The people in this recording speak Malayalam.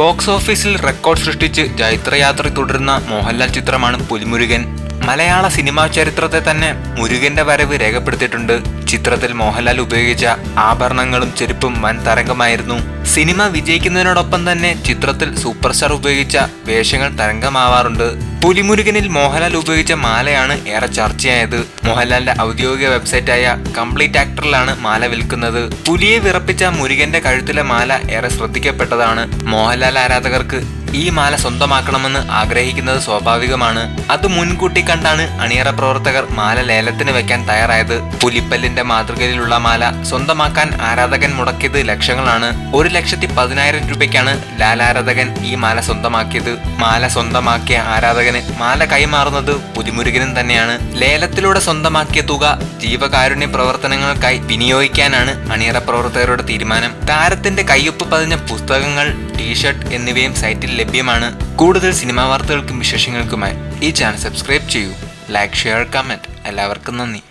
ബോക്സ് ഓഫീസിൽ റെക്കോർഡ് സൃഷ്ടിച്ച് ജൈത്രയാത്ര തുടരുന്ന മോഹൻലാൽ ചിത്രമാണ് പുലിമുരുകൻ. മലയാള സിനിമാ ചരിത്രത്തെ തന്നെ മുരുകന്റെ വരവ് രേഖപ്പെടുത്തിയിട്ടുണ്ട്. ചിത്രത്തിൽ മോഹൻലാൽ ഉപയോഗിച്ച ആഭരണങ്ങളും ചെരുപ്പും വൻ തരംഗമായിരുന്നു. സിനിമ വിജയിക്കുന്നതിനോടൊപ്പം തന്നെ ചിത്രത്തിൽ സൂപ്പർ സ്റ്റാർ ഉപയോഗിച്ച വേഷങ്ങൾ തരംഗമാവാറുണ്ട്. പുലിമുരുകനിൽ മോഹൻലാൽ ഉപയോഗിച്ച മാലയാണ് ഏറെ ചർച്ചയായത്. മോഹൻലാലിന്റെ ഔദ്യോഗിക വെബ്സൈറ്റായ കംപ്ലീറ്റ് ആക്ടറിലാണ് മാല വിൽക്കുന്നത്. പുലിയെ വിറപ്പിച്ച മുരുകന്റെ കഴുത്തിലെ മാല ഏറെ ശ്രദ്ധിക്കപ്പെട്ടതാണ്. മോഹൻലാൽ ആരാധകർക്ക് ഈ മാല സ്വന്തമാക്കണമെന്ന് ആഗ്രഹിക്കുന്നത് സ്വാഭാവികമാണ്. അത് മുൻകൂട്ടി കണ്ടാണ് അണിയറ പ്രവർത്തകർ മാല ലേലത്തിന് വെക്കാൻ തയ്യാറായത്. പുലിപ്പല്ലിന്റെ മാതൃകയിലുള്ള മാല സ്വന്തമാക്കാൻ ആരാധകൻ മുടക്കിയത് ലക്ഷങ്ങളാണ്. ഒരു ലക്ഷത്തി പതിനായിരം രൂപയ്ക്കാണ് ലാലാരാധകൻ ഈ മാല സ്വന്തമാക്കിയത്. മാല സ്വന്തമാക്കിയ ആരാധകന് മാല കൈമാറുന്നത് പുലിമുരുകനും തന്നെയാണ്. ലേലത്തിലൂടെ സ്വന്തമാക്കിയ തുക ജീവകാരുണ്യ പ്രവർത്തനങ്ങൾക്കായി വിനിയോഗിക്കാനാണ് അണിയറ പ്രവർത്തകരുടെ തീരുമാനം. താരത്തിന്റെ കയ്യൊപ്പ് പതിഞ്ഞ പുസ്തകങ്ങൾ ടീഷർട്ട് എന്നിവയും സൈറ്റിൽ ലഭ്യമാണ്. കൂടുതൽ സിനിമാ വാർത്തകൾക്കും വിശേഷങ്ങൾക്കുമായി ഈ ചാനൽ സബ്സ്ക്രൈബ് ചെയ്യൂ. ലൈക്ക് ഷെയർ കമന്റ് എല്ലാവർക്കും നന്ദി.